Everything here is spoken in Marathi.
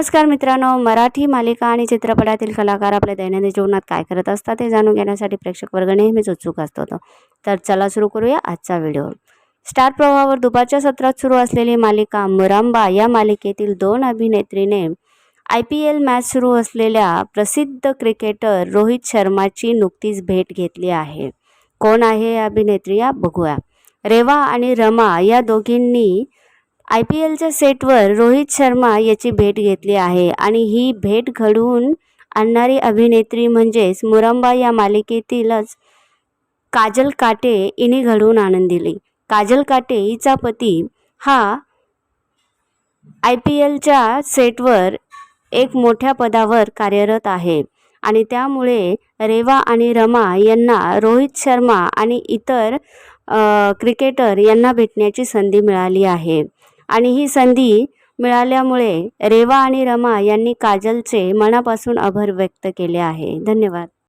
नमस्कार मित्रांनो मराठी मालिका आणि चित्रपटातील कलाकार आपल्या दैनंदिन जीवनात काय करत असतात हे जाणून घेण्यासाठी प्रेक्षक वर्ग नेहमीच उत्सुक असतो. तर चला सुरू करूया आजचा व्हिडिओ. स्टार प्रवाहावर दुपारच्या सत्रात सुरू असलेली मालिका मुरांबा या मालिकेतील दोन अभिनेत्रीने आय पी एल मॅच सुरू असलेल्या प्रसिद्ध क्रिकेटर रोहित शर्माची नुकतीच भेट घेतली आहे. कोण आहे या अभिनेत्री या बघूया. रेवा आणि रमा या दोघींनी आय पी एलच्या सेटवर रोहित शर्मा याची भेट घेतली आहे आणि ही भेट घडवून आणणारी अभिनेत्री म्हणजेच मुरंबा या मालिकेतीलच काजल काटे हिने घडवून आणून दिली. काजल काटे हिचा पती हा आय पी एलच्या सेटवर एक मोठ्या पदावर कार्यरत आहे आणि त्यामुळे रेवा आणि रमा यांना रोहित शर्मा आणि इतर क्रिकेटर यांना भेटण्याची संधी मिळाली आहे. आणि ही संधी मिळाल्यामुळे रेवा आणि रमा यांनी काजलचे मनापासून आभार व्यक्त केले आहे. धन्यवाद.